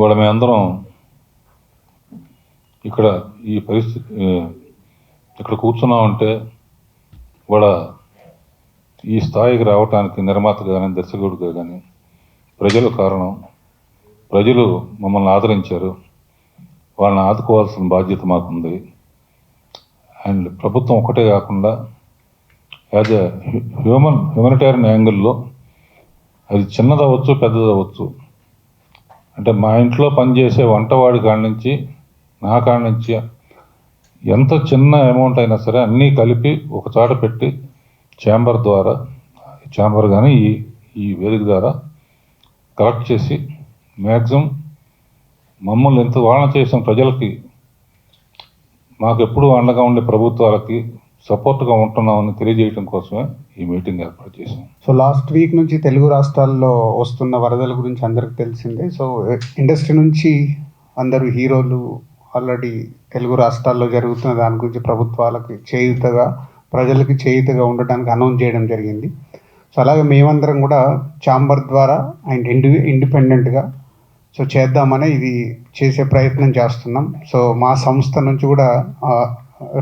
ఇవాళ మేమందరం ఇక్కడ ఈ పరిస్థితి ఇక్కడ కూర్చున్నామంటే ఇవాళ ఈ స్థాయికి రావటానికి నిర్మాతగా కానీ దర్శకుడిగా కానీ ప్రజలు కారణం. ప్రజలు మమ్మల్ని ఆదరించారు. వాళ్ళని ఆదుకోవాల్సిన బాధ్యత మాకుంది. అండ్ ప్రభుత్వం ఒకటే కాకుండా యాజ్ ఎ హ్యూమన్ హ్యూమనిటేరియన్ యాంగిల్లో అది చిన్నదవ్వచ్చు పెద్దదవ్వచ్చు. అంటే మా ఇంట్లో పనిచేసే వంటవాడి కాడి నుంచి నా కాడి నుంచి ఎంత చిన్న అమౌంట్ అయినా సరే అన్నీ కలిపి ఒక చోట పెట్టి ఛాంబర్ ద్వారా ఛాంబర్ కానీ ఈ ఈ వేదిక ద్వారా కలెక్ట్ చేసి మ్యాక్సిమం మమ్మల్ని ఎంత వాదన చేసిన ప్రజలకి మాకు ఎప్పుడు అండగా ఉండే ప్రభుత్వాలకి సపోర్ట్గా ఉంటున్నామని తెలియజేయడం కోసమే ఈ మీటింగ్ ఏర్పాటు చేశాం. సో లాస్ట్ వీక్ నుంచి తెలుగు రాష్ట్రాల్లో వస్తున్న వరదల గురించి అందరికి తెలిసిందే. సో ఇండస్ట్రీ నుంచి అందరూ హీరోలు ఆల్రెడీ తెలుగు రాష్ట్రాల్లో జరుగుతున్న దాని గురించి ప్రభుత్వాలకి చేయుతగా ప్రజలకు చేయుతగా ఉండడానికి అనౌన్స్ చేయడం జరిగింది. సో అలాగే మేమందరం కూడా ఛాంబర్ ద్వారా అండ్ ఇండి ఇండిపెండెంట్గా సో చేద్దామని ఇది చేసే ప్రయత్నం చేస్తున్నాం. సో మా సంస్థ నుంచి కూడా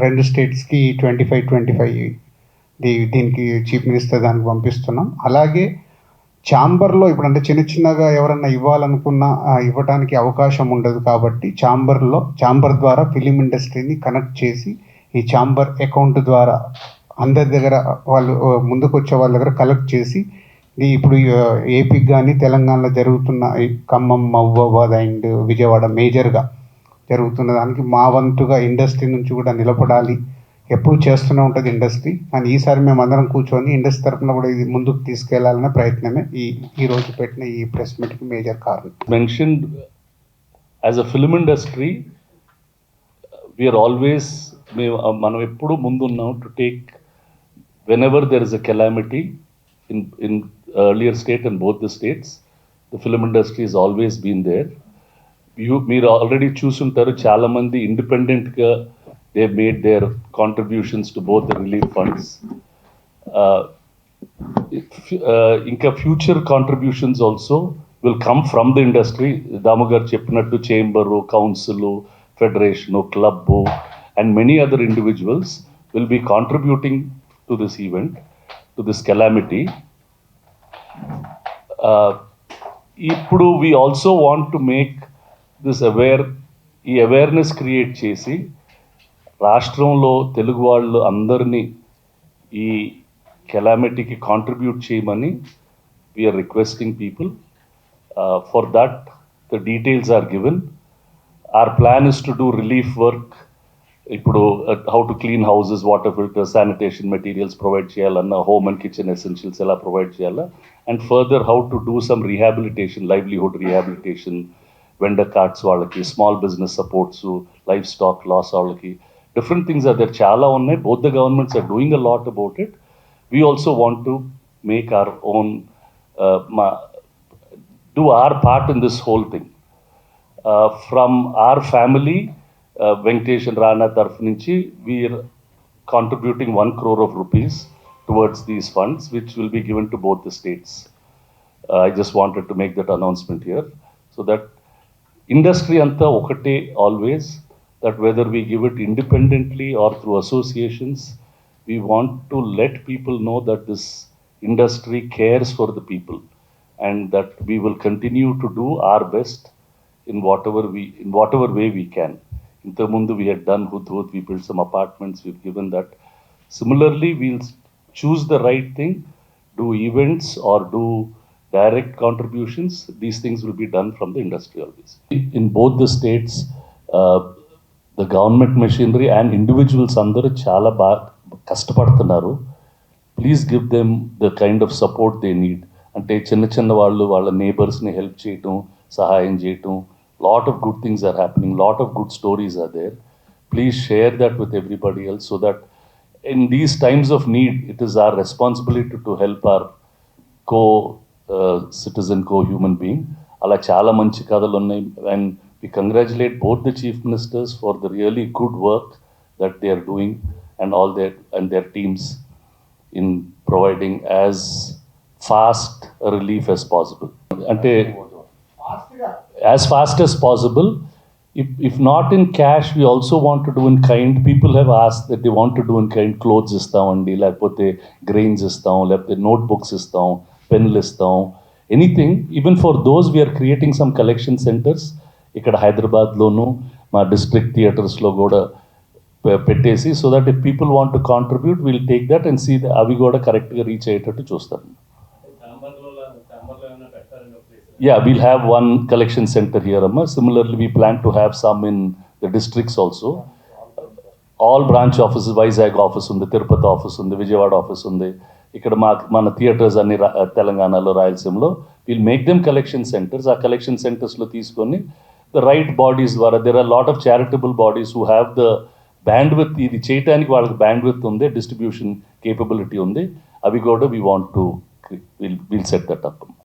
రెండు స్టేట్స్కి ట్వంటీ ఫైవ్ ట్వంటీ ఫైవ్ దీ దీనికి చీఫ్ మినిస్టర్ దానికి పంపిస్తున్నాం. అలాగే ఛాంబర్లో ఇప్పుడు అంటే చిన్న చిన్నగా ఎవరన్నా ఇవ్వాలనుకున్నా ఇవ్వడానికి అవకాశం ఉండదు కాబట్టి ఛాంబర్లో ఛాంబర్ ద్వారా ఫిలిం ఇండస్ట్రీని కనెక్ట్ చేసి ఈ ఛాంబర్ అకౌంట్ ద్వారా అందరి దగ్గర వాళ్ళు ముందుకు వచ్చే వాళ్ళ దగ్గర కలెక్ట్ చేసి ఇప్పుడు ఏపీకి కానీ తెలంగాణలో జరుగుతున్న ఈ ఖమ్మం మహబూబాబాద్ అండ్ విజయవాడ మేజర్గా జరుగుతున్న దానికి మా వంతుగా ఇండస్ట్రీ నుంచి కూడా నిలబడాలి. ఎప్పుడు చేస్తూనే ఉంటుంది ఇండస్ట్రీ. కానీ ఈసారి మేము అందరం కూర్చొని ఇండస్ట్రీ తరఫున కూడా ఇది ముందుకు తీసుకెళ్ళాలనే ప్రయత్నమే ఈ ఈ రోజు పెట్టిన ఈ ప్రెస్ మీట్కి మేజర్ కారణం. Mention as a film industry we are always మేము మనం ఎప్పుడు ముందున్నాం to take whenever there is a calamity in in earlier state and both the states the film industry is always been there you మీరు already చూసుంటారు చాలామంది ఇండిపెండెంట్గా they made their contributions to both relief funds ఇంకా future contributions also will come from the industry Damu garu చెప్పినట్టు chamber council federation club and many other individuals will be contributing to this event to this calamity ఇప్పుడు we also want to make this aware ఈ awareness create చేసి రాష్ట్రంలో తెలుగు వాళ్ళు అందరినీ ఈ కెలామిటీకి contribute చేయమని we are requesting people for that the details are given our plan is to do relief work ఇప్పుడు how to clean houses water filter sanitation materials provide చేయాలన్న హోమ్ అండ్ కిచెన్ ఎసెన్షియల్స్ ఎలా provide చేయాలా and further how to do some rehabilitation livelihood rehabilitation vendor cards వాళ్ళకి small business supports livestock loss వాళ్ళకి different things are there చాలా ఉన్నాయి both the governments are doing a lot about it we also want to make our own మా do our part in this whole thing. Uh, from our family, uh, Venkatesh and Rana taraf nunchi, we are contributing one crore of rupees towards these funds, which will be given to both the states. Uh, I just wanted to make that announcement here, so that industry anta okate always, that whether we give it independently or through associations, we want to let people know that this industry cares for the people and that we will continue to do our best in whatever we in whatever way we can. Intermundu we had done Hudhud, we built some apartments, we've given that. Similarly, we'll choose the right thing, do events or do direct contributions. These things will be done from the industry always. In both the states, uh, the government machinery and individuals అందరూ చాలా బాగా కష్టపడుతున్నారు please give them the kind of support they need అంటే చిన్న చిన్న వాళ్ళు వాళ్ళ నేబర్స్ని help చేయటం సహాయం చేయటం lot of good things are happening lot of good stories are there please share that with everybody else so that in these times of need it is our responsibility to help our co citizen co human being అలా చాలా మంచి కథలు ఉన్నాయి and we congratulate both the chief ministers for the really good work that they are doing and all their and their teams in providing as fast relief as possible అంటే as fast as possible. If, if not in cash, we also want to do in kind. People have asked that they want to do in kind. Clothes ఇస్తామండి లేకపోతే grains ఇస్తాం లేకపోతే note books ఇస్తాం పెన్నులు ఇస్తాం. Anything even for those we are creating some collection centres ఇక్కడ హైదరాబాద్లోను మా డిస్ట్రిక్ట్ థియేటర్స్లో కూడా పెట్టేసి so that if people want to contribute will take that and see అవి కూడా కరెక్ట్గా రీచ్ అయ్యేటట్టు చూస్తాం. Yeah we'll have one collection centre here అమ్మ. Similarly we plan to have some in the districts also all branch office Vizag office ఉంది Tirupati office ఉంది Vijayawada office ఉంది. ఇక్కడ మా మన థియేటర్స్ అన్ని తెలంగాణలో రాయలసీమలో will make them collection centres ఆ కలెక్షన్ సెంటర్స్లో తీసుకొని ద రైట్ బాడీస్ ద్వారా there are lot of charitable bodies who have the bandwidth ఇది చేయడానికి వాళ్ళకి బ్యాండ్ విత్ ఉంది డిస్ట్రిబ్యూషన్ కేపబిలిటీ ఉంది. అవి కూడా we want to will will set that up